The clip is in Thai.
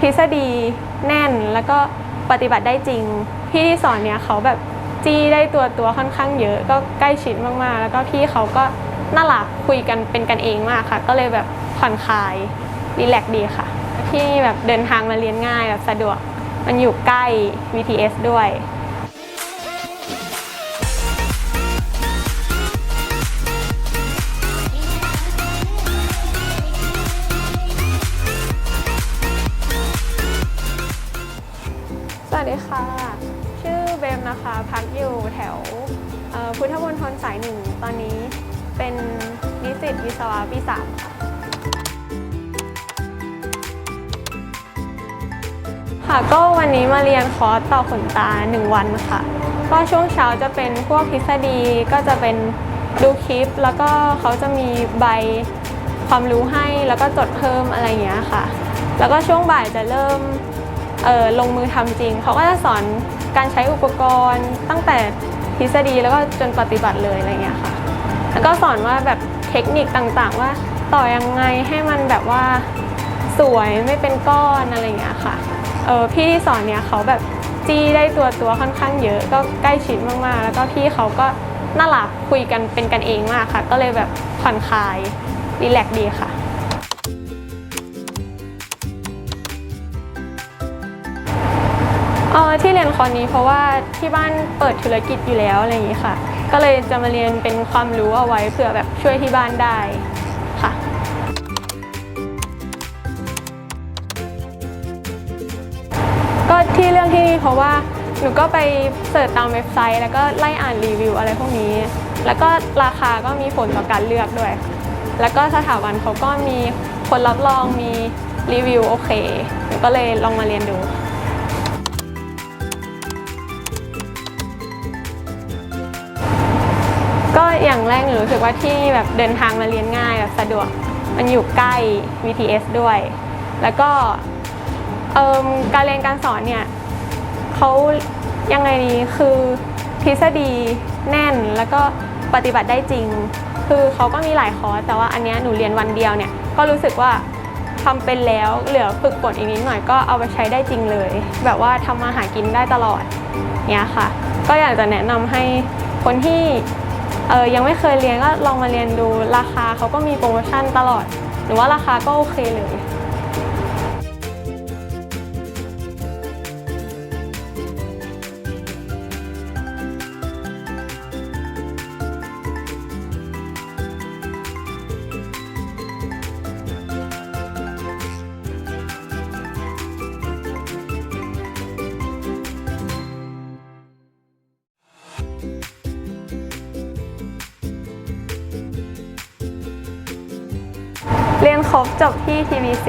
ทฤษฎีแน่นแล้วก็ปฏิบัติได้จริง พี่ที่สอนเนี่ยเขาแบบจี้ได้ตัวตัวค่อนข้างเยอะ ก็ใกล้ชิดมากๆ แล้วก็พี่เขาก็น่ารักคุยกันเป็นกันเองมากค่ะ ก็เลยแบบผ่อนคลายรีแลกดีค่ะ ที่แบบเดินทางมาเรียนง่ายแบบสะดวกมันอยู่ใกล้ BTS ด้วย วัสดีค่ะ ชื่อเบมนะคะ พักอยู่แถวพุทธมณฑลสายหนึ่ง ตอนนี้เป็นนิสิตวิศวะปีสามค่ะค่ะ ก็วันนี้มาเรียนคอร์สต่อขนตา 1 วันค่ะ ก็ช่วงเช้าจะเป็นพวกทฤษฎีก็จะเป็นดูคลิป แล้วก็เขาจะมีใบความรู้ให้แล้วก็จดเพิ่มอะไรอย่างเงี้ยค่ะ แล้วก็ช่วงบ่ายจะเริ่ม ลงมือทำจริง เขาก็จะสอนการใช้อุปกรณ์ตั้งแต่ทฤษฎีแล้วก็จนปฏิบัติเลยอะไรเงี้ยค่ะ แล้วก็สอนว่าแบบเทคนิคต่างๆ ว่าต่อยังไงให้มันแบบว่าสวยไม่เป็นก้อนอะไรอย่างเงี้ยค่ะ เออพี่ที่สอนเนี่ยเขาแบบจี้ได้ตัวตัวค่อนข้างเยอะก็ใกล้ชิดมากๆ แล้วก็พี่เขาก็น่ารักคุยกันเป็นกันเองมากค่ะ ก็เลยแบบผ่อนคลายรีแลกซ์ดีค่ะ เออที่เรียนคอร์สนี้เพราะว่าที่บ้านเปิดธุรกิจอยู่แล้วอะไรอย่างนี้ค่ะ ก็เลยจะมาเรียนเป็นความรู้เอาไว้เผื่อแบบช่วยที่บ้านได้ค่ะ ก็ที่เรื่องที่นี่เพราะว่าหนูก็ไปเสิร์ชตามเว็บไซต์ แล้วก็ไล่อ่านรีวิวอะไรพวกนี้ แล้วก็ราคาก็มีผลต่อการเลือกด้วย แล้วก็สถาบันเขาก็มีคนรับรองมีรีวิวโอเคหนูก็เลยลองมาเรียนดูก็ อย่างแรกหนูรู้สึกว่าที่แบบเดินทางมาเรียนง่ายแบบสะดวกมันอยู่ใกล้ BTS ด้วย แล้วก็เอิ่มการเรียนการสอนเนี่ยเขายังไงดีคือทฤษฎีแน่นแล้วก็ปฏิบัติได้จริง คือเขาก็มีหลายคอร์สแต่ว่าอันนี้หนูเรียนวันเดียวเนี่ยก็รู้สึกว่าทำเป็นแล้วเหลือฝึกฝนอีกนิดหน่อยก็เอาไปใช้ได้จริงเลย แบบว่าทำมาหากินได้ตลอดเนี่ยค่ะ ก็อยากจะแนะนำให้คนที่ เออยังไม่เคยเรียนก็ลองมาเรียนดูราคาเขาก็มีโปรโมชั่นตลอด หรือว่าราคาก็โอเคเลย ครบจบที่ TVC